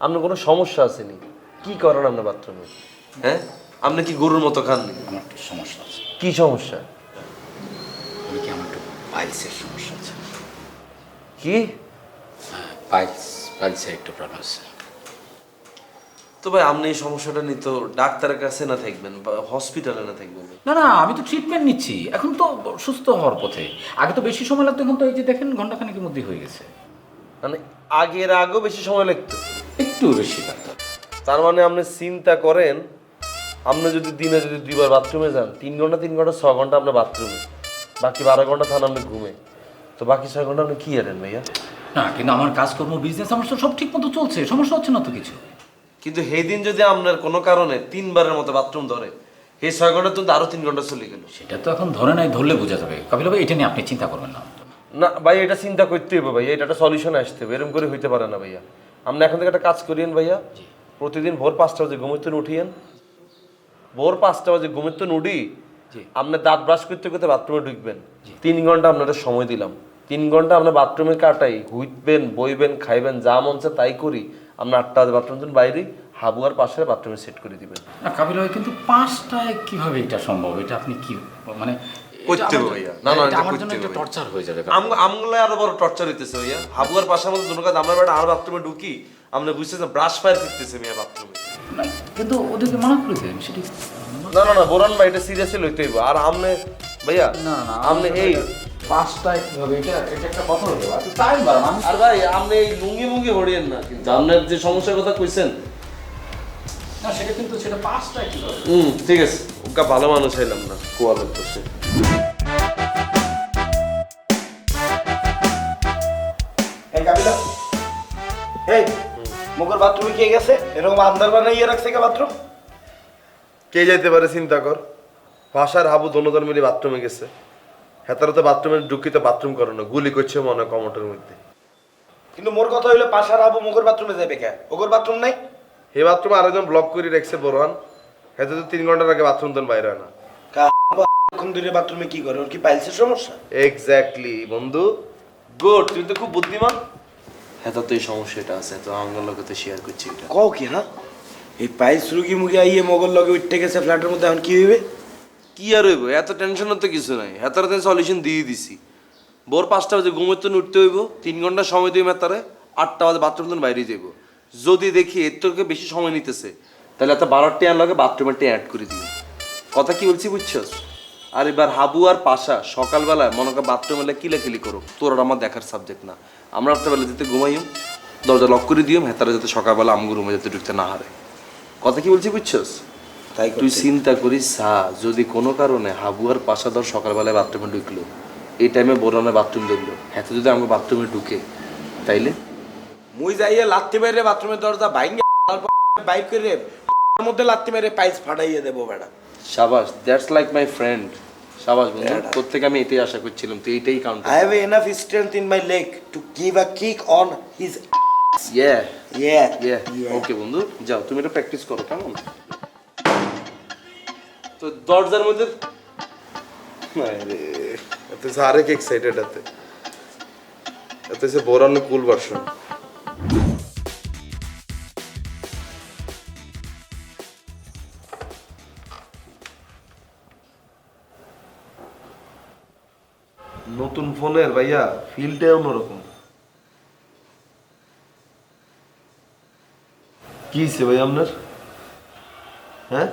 আপনার কোনো সমস্যা আছে নি কি করেন আপনার বাথরুমে হ্যাঁ? আপনি কি গরুর মতো খাননি আমার একটু সমস্যা আছে। কি সমস্যা? বলি কি আমার একটু পাইলসের সমস্যা আছে? কি? হ্যাঁ পাইলস পাইলসের একটু প্রবলেম আছে। তো ভাই আপনি এই সমস্যাটা নিয়ে তো ডাক্তারের কাছে না থাকবেন বা হসপিটালে না থাকবেন না না আমি তো ট্রিটমেন্ট নিচ্ছি। এখন তো সুস্থ হওয়ার পথে। আগে তো বেশি সময় লাগতো এখন তো এই যে দেখেন ঘন্টাখানেকের মধ্যেই হয়ে গেছে। মানে আগের আগেও বেশি সময় লাগতো? একটু বেশি ডাক্তার। তার মানে আপনি চিন্তা করেন আপনি যদি দিনে যদি দুইবার বাথরুমে যান তিন ঘণ্টা তিন ঘণ্টা ছ ঘণ্টা আপনার বাথরুমে। বাকি বারো ঘণ্টা থান আপনি ঘুমে। তো বাকি ছয় ঘণ্টা আপনি কি হারেন ভাইয়া? না কিন্তু আমার কাজকর্ম বিজনেস আমার তো সব ঠিক মতো চলছে সমস্যা হচ্ছে না তো কিছু। কিন্তু সেই দিন যদি আপনার কোনো কারণে তিনবারের মতো বাথরুম ধরে এই ছয় ঘণ্টা তো আরও তিন ঘণ্টা চলে গেল। সেটা তো এখন ধরে নাই ধরলে বোঝা যাবে। কাপিল ভাই এটা নিয়ে আপনি চিন্তা করবেন না। না ভাই এটা চিন্তা করতে হবে ভাইয়া এটা একটা সলিউশন আসতে হবে এরকম করে হইতে পারে না ভাইয়া। আপনি এখন থেকে একটা কাজ করিয়েন ভাইয়া। প্রতিদিন ভোর পাঁচটা বাজে ঘুমিতে উঠিয়েন ভোর পাঁচটা বাজে ঘুমিতে উঠি আপনি দাঁত ব্রাশ করতে করতে বাথরুমে ঢুকবেন। তিন ঘণ্টা আপনাদের সময় দিলাম। তিন ঘণ্টা আপনার বাথরুমে কাটাই হুইটবেন বইবেন খাইবেন যা মন তাই করি। আপনি আটটা বাজে বাথরুম বাইরে হাবু আর পাশে বাথরুমে সেট করে দিবেন। না কাপিল ভাই কিন্তু পাঁচটায় কীভাবে এটা সম্ভব? এটা আপনি কি মানে করতে হবে ভাইয়া। না, না, এটা এটা আমার করতে জন্য একটা টর্চার হয়ে যাবে আমগুলো আরও বড় টর্চার হইতেছে ভাইয়া হাবু আর পাশার মধ্যে দুটো কাজ আমরা বেটা আর বাথরুমে ঢুকি আমরা বুঝতেছি ব্রাশ ফায়ার করতেছে মিয়া বাথরুমে কিন্তু ওদেরকে মানা করে দেন সেটি না না না বোরান ভাই এটা সিরিয়াসলি লইতে হইব। আর আমনে ভাইয়া না না আমনে এই পাঁচটায় কীভাবে এটা এটা একটা কথা হলো আপনি টাইম বাড়ান আর ভাই আপনি এই লুঙ্গি মুঙ্গি হরিয়েন না কিন্তু আপনার যে সমস্যার কথা কইছেন। না সেটা কিন্তু সেটা পাঁচটায় কীভাবে? হুম ঠিক আছে। ওকা ভালো মানুষ হইলাম না কোয়া লাগতেছে কে গেছে। এরকম আন্দার বানাইয়ে রাখছে কে বাথরুম। কে যাইতে পারে চিন্তা কর। ভাষার হাবু দনোদন মিলে বাথরুমে গেছে। হেতারা তো বাথরুমে ঢুকিতে বাথরুম করে না। গুলি করছে মনে কমটের মধ্যে। কিন্তু মোর কথা হইল পাশার আবু মুখের বাথরুমে যাবে কে? ওগর বাথরুম নাই? হে বাথরুমে আরেকজন ব্লক করে রেখেছে বোরহান। হেতে তো তিন ঘণ্টার আগে বাথরুম বাইরে না। এখন বাথরুমে কি করে? ওর কি পাইলসের সমস্যা? এক্স্যাক্টলি বন্ধু। গুড তুই তো খুব বুদ্ধিমান। হ্যাঁ তো এই সমস্যাটা আছে তো আমার লোকে তো শেয়ার করছি এটা। কও কি হ্যাঁ? এই পাইলস রুগী মুগি আইয়ে মগর লগে উঠতে গেছে ফ্ল্যাটের মধ্যে এখন কি হইবে? কি আর হইব? এত টেনশনের তো কিছু নাই। হেতার সলিউশন দিয়ে দিছি। ভোর পাঁচটা বাজে ঘুমোতে উঠতে হইব। তিন ঘণ্টা সময় দিই মেতারে আটটা বাজে বাথরুম থেকে বাইরে যাইব। যদি দেখি এর থেকে বেশি সময় নিতেছে তাহলে এত বারোর টিয়ার লাগে বাথরুমের টিয়া অ্যাড করে দিও কথা কি বলছি বুঝছস? আর এবার হাবু আর পাশা সকালবেলা মনে কর বাথরুমে কিলাকিলি করো তোর আর আমার দেখার সাবজেক্ট না। আমরা রাত্রেবেলা যেতে ঘুমাইম দরজা লক করে দিও হেতারা যাতে সকালবেলা আমগো রুমে যাতে ঢুকতে না হারে। কথা কি বলছি বুঝছস? তাই তুই চিন্তা করিস সা যদি কোনো কারণে হাবু আর পাশাদর সকালবেলায় বাথরুমে ঢুকলো এই টাইমে বোরানে বাথরুম দেখল হ্যাঁ যদি আমাকে বাথরুমে ঢুকে তাইলে? মুই যাইয়ে লাত্তি মেরে বাথরুমের দরজা বাইঙ্গে বাইক করে মধ্যে লাত্তি মেরে পাইস ফাটাইয়ে দেবো বেড়া। সাবাস দ্যাটস লাইক মাই ফ্রেন্ড সাবাস বন্ধু এটা। আমি এটাই আশা করছিলাম তুই এটাই count I have enough strength in my leg to give a kick on his yeah yeah. Yeah okay বন্ধু যাও তুমি এটা প্র্যাকটিস করো কেমন? তো দরজার মধ্যে আরে এত আরেক এক্সাইটেড এতে এত সে বোরানো কুল ভার্সন নতুন ফোনের ভাইয়া ফিলটাই অন্যরকম। কি হইছে ভাই আপনার? হ্যাঁ?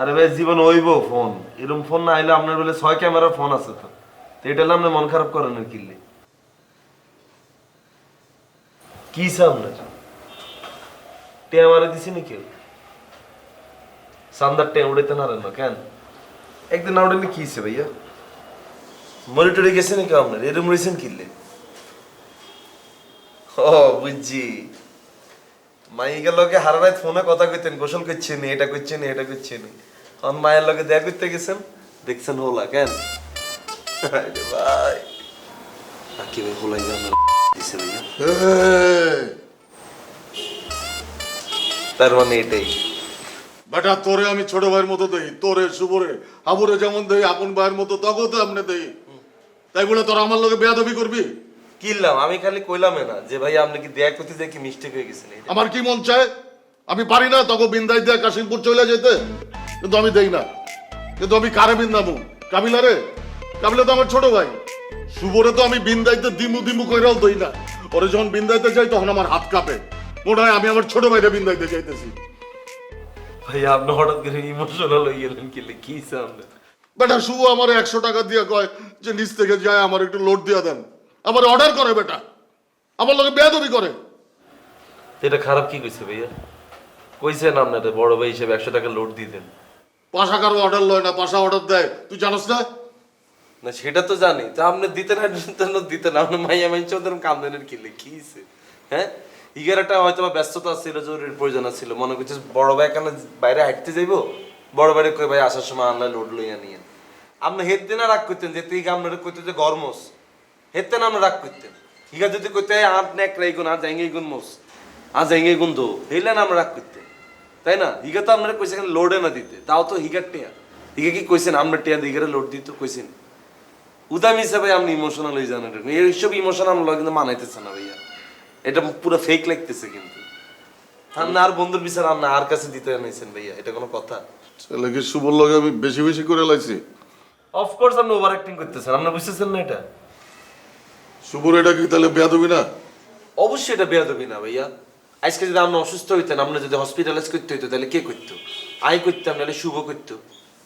আরে ভাই জীবন ওইব ফোন। এরকম ফোন না আইলে আপনার বলে ছয় ক্যামেরার ফোন আছে তো। এটা আপনি মন খারাপ করেন কিনলে কি আপনার? টে মারা দিছি নাকি? সান্দার টে উড়াইতে না, কেন? একদিন না উড়াইলে কি হইছে ভাইয়া? মনিটরে গেছে নাকি আপনার? এরকম রয়েছেন কিনলে ও, বুঝছি। মাইকের লগে হারা রাত ফোনে কথা কইতেন, গোসল করছেন, এটা করছেন এটা করছেন। এখন মায়ের লগে দেখা করতে গেছেন, দেখছেন হোলা, কেন? ভাই। নাকি ভাই হোলাই গেল দিছে ভাইয়া তার মানে এটাই। বেটা, তোরে আমি ছোট ভাইয়ের মতো দেই তোরে সুবরে হাবুরে যেমন দেই আপন ভাইয়ের মতো তখন তো আপনি দেই তাই বলে তোরা আমার লোকে বেয়াদবি করবি? কিনলাম আমি খালি কইলামে না যে ভাই আপনি কি দেয়া করতে কি মিস্টেক হয়ে গেছেন। আমার কি মন চায়? আমি পারি না তখন বিন্দাই দিয়ে কাশিমপুর চলে যেতে। কিন্তু আমি দেই না। কিন্তু আমি কারে বিন্দাবো? কাবিলা রে? কাবিলা তো আমার ছোট ভাই। সুবরে তো আমি বিন্দাইতে দিমু দিমু কইরাও দই না। ওরে যখন বিন্দাইতে যাই তখন আমার হাত কাঁপে। মনে হয় আমি আমার ছোট ভাইটা বিন্দাইতে যাইতেছি। ভাই আপনি হঠাৎ করে ইমোশনাল হয়ে গেলেন কি কি সামনে বেটা শুভ আমার একশো টাকা দিয়ে কয় যে নিচ থেকে যায় আমার একটু লোড দিয়ে দেন। আমার অর্ডার করে বেটা। আমার লোকে বেয়াদবি করে। এটা খারাপ কি কইছে ভাইয়া? কইছে কইছেন আপনার বড় ভাই হিসেবে একশো টাকা লোড দিয়ে দেন। পাশা কারও অর্ডার লয় না পাশা অর্ডার দেয়। তুই জানোস না? না সেটা তো জানি। তো আপনি দিতেন আর দিতেন না আপনি মাইয়া মাইন চোদ্দ কামদেনের কিলে কি? হ্যাঁ? ইগারটা হয়তো বা ব্যস্ততা ছিল জরুরি প্রয়োজন ছিল। মনে করছে বড় ভাই কেন বাইরে হাঁটতে যাইবো? বড় ভাই কই ভাই আসার সময় আনলাই লোড লইয়া নিয়ে আপনি হেতে না রাগ করতেন যে তুই আপনার কইতে যে গরমস? হেতে না আমরা রাগ করতেন? ইগা যদি কইতে আট নেক রাই গুণ আর জাইঙ্গে গুণ, মোস। আর জাইঙ্গে গুণ, দো। হেলে না আমরা রাগ করতেন। তাই না? হিগা তো আপনারা কইছে লোডে না দিতে। তাও তো হিগার টেয়া। হিগা কি কইছেন? আমরা টেয়া দিগারে লোড দিতে কইছেন? উদাম হিসাবে আপনি ইমোশনাল হয়ে যান এরকম। এইসব ইমোশন আমরা কিন্তু মানাইতেছে না ভাইয়া। এটা পুরো ফেক লাগতেছে কিন্তু। আপনি আর বন্ধুর বিচার আপনি আর কাছে দিতে নিয়েছেন ভাইয়া, এটা কোনো কথা? ছেলেকে শুভর লগে আমি বেশি বেশি করে লাইছি। অফকোর্স আপনি ওভার অ্যাক্টিং করতেছেন। আপনি বুঝতেছেন না এটা? শুভর এটা কি তাহলে বেয়াদবি না? অবশ্যই এটা বেয়াদবি না ভাইয়া। আজকে যদি আপনি অসুস্থ হইতেন আপনি যদি হসপিটালাইজ করতে হইতো তাহলে কে করতো? আই করতাম নাহলে শুভ করতো।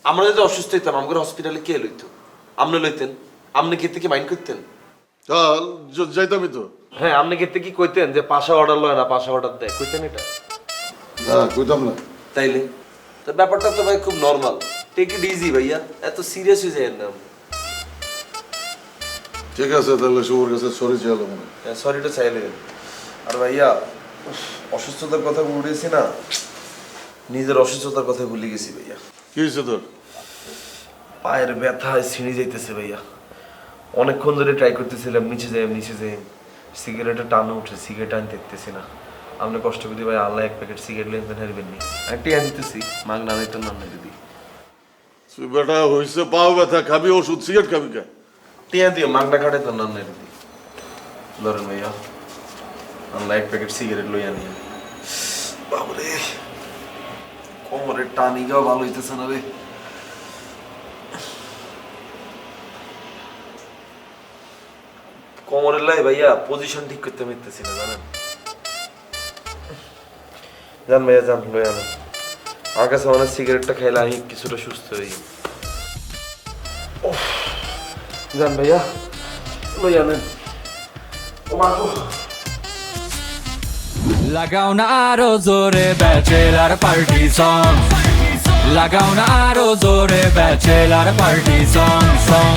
আমরা যদি অসুস্থ হইতাম আমাদের হসপিটালে কে লইতো? আপনি লইতেন? আপনি ক্ষেত্রে কি মাইন্ড করতেন? চল যাইতামই তো। হ্যাঁ আপনি ক্ষেত্রে কি কইতেন যে পাশা অর্ডার লয় না পাশা অর্ডার দেয়? কইতেন এটা? না কইতাম না। তাইলে? তো ব্যাপারটা তো ভাই খুব নর্মাল টেক ইট ইজি ভাইয়া এত সিরিয়াস হয়ে যায় না ঠিক আছে তাহলে শুভর কাছে সরি চাইলো মনে হয়। সরিটা চাইলে। আর ভাইয়া অসুস্থতার কথা উঠেছি না? নিজের অসুস্থতার কথা ভুলে গেছি ভাইয়া। কি হয়েছে তোর? পায়ের ব্যথায় ছিঁড়ে যাইতেছে ভাইয়া। অনেকক্ষণ ধরে ট্রাই করতেছিলাম নিচে যাই নিচে যাই। সিগারেটের টানো উঠে সিগারেট আনতে দেখতেছি না। আপনি কষ্ট করে ভাই আল্লাহ এক প্যাকেট সিগারেট লেনদেন হারবেন নি। একটি আনতেছি মাগ না নিতেন না দিদি তুই বেটা হয়েছে পাও ব্যথা, খাবি ওষুধ, সিগারেট খাবি কে? টিয়া দিও, মাগনা খাটে তো না দিদি। ধরেন ভাইয়া আল্লাহ এক প্যাকেট সিগারেট লইয়া নিয়ে। বাবরে, কোমরের টানি যাও ভালো হইতেছে না রে। কোমরের লাই ভাইয়া পজিশন ঠিক করতে মিলতেছি না, জানেন? জান ভাইয়া, জান, লইয়া না আমার কাছে সিগারেটটা খাইলে আমি কিছুটা সুস্থ হই। জান ভাইয়া লইয়া নেন ও মা গো। লাগাও না আরও জোরে ব্যাচেলার পার্টি সং লাগাও না আরও জোরে ব্যাচেলার পার্টি সং সং